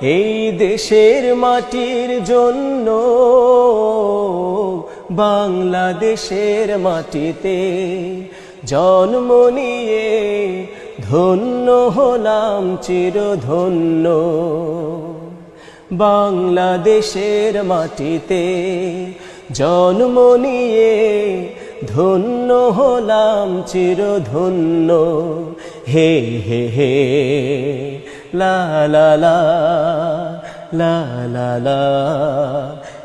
এই দেশের মাটির জন্য বাংলাদেশের মাটিতে জন্ম নিয়ে ধন্য হলাম চিরধন্য। বাংলাদেশের মাটিতে জন্ম নিয়ে ধন্য হলাম চিরধন্য। হে হে হে লা লা লা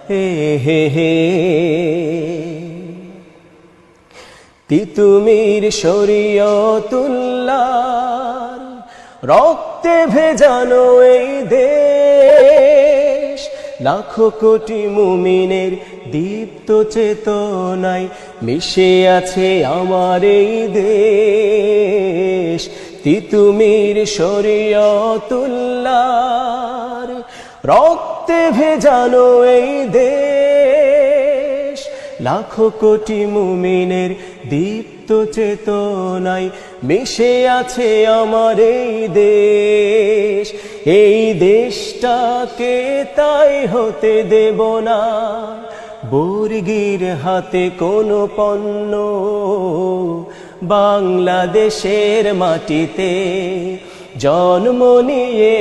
হে হে হে। তিতুমির শরীয়তুল্লার রক্তে ভেজানো এই দেশ, লাখো কোটি মুমিনের দীপ্ত চেতনায় মিশে আছে আমার এই দেশ। তিতুমির শরীয়তুল্লার রক্তে ভেজানো এই দেশ। লাখো কোটি মুমিনের দীপ্ত চেতনায় মিশে আছে আমার এই দেশ। এই দেশটাকে তাই হতে দেব না। বর্গির হাতে কোনো পণ্য বাংলাদেশের মাটিতে জন্ম নিয়ে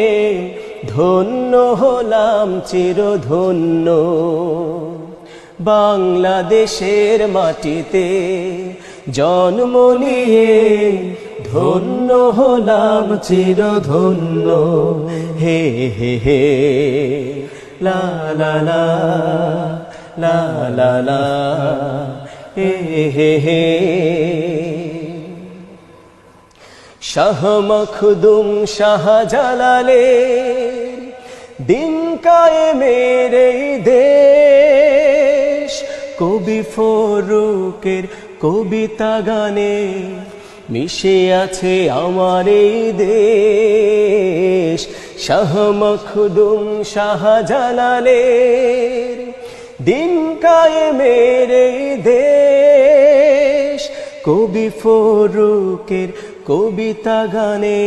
ধন্য হলাম চিরধন্য। বাংলাদেশের মাটিতে জন্ম নিয়ে ধন্য হলাম চিরধন্য। হে হে হে, লা লা লা লা লা লা। শাহ মখদুম শাহ জালালের দিন কায়েমের এই দেশ। কবি ফরুকের কবিতা গানে মিশে আছে আমার এই দেশ। শাহ মখদুম শাহ জালালের দিন কায়েমের এই দেশ কবি ফরুকের কবিতা গানে।